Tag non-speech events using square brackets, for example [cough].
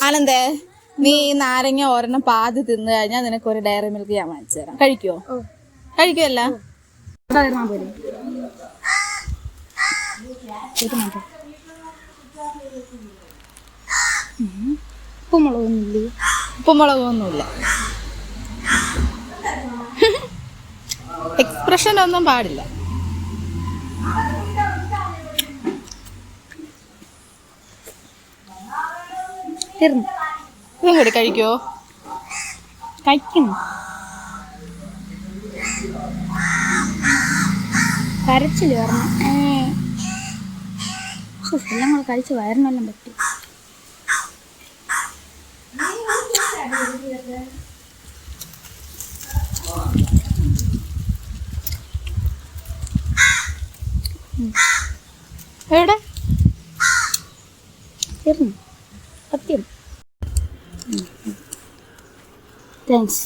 ആനന്ദേ നീ നാരങ്ങ ഒരെണ്ണം പാതി തിന്നു കഴിഞ്ഞാൽ നിനക്ക് ഒരു ഡയറി മിൽക്ക് ഞാൻ വാങ്ങിച്ചു തരാം. കഴിക്കുവോ കഴിക്കുമല്ല ഉപ്പുമുളകൊന്നുമില്ലേ? ഉപ്പുമുളകൊന്നുമില്ല. [laughs] എക്സ്പ്രഷൻ ഒന്നും പാടില്ല. തീർന്നു ഇതും കൂടി കഴിക്കോ? കഴിക്കുന്നു. കരച്ചിൽ പറഞ്ഞു എല്ലാം കൂടെ കഴിച്ച് വയറിനെല്ലാം പറ്റി. എവിടെ? തീർന്നു സത്യം താങ്ക്സ്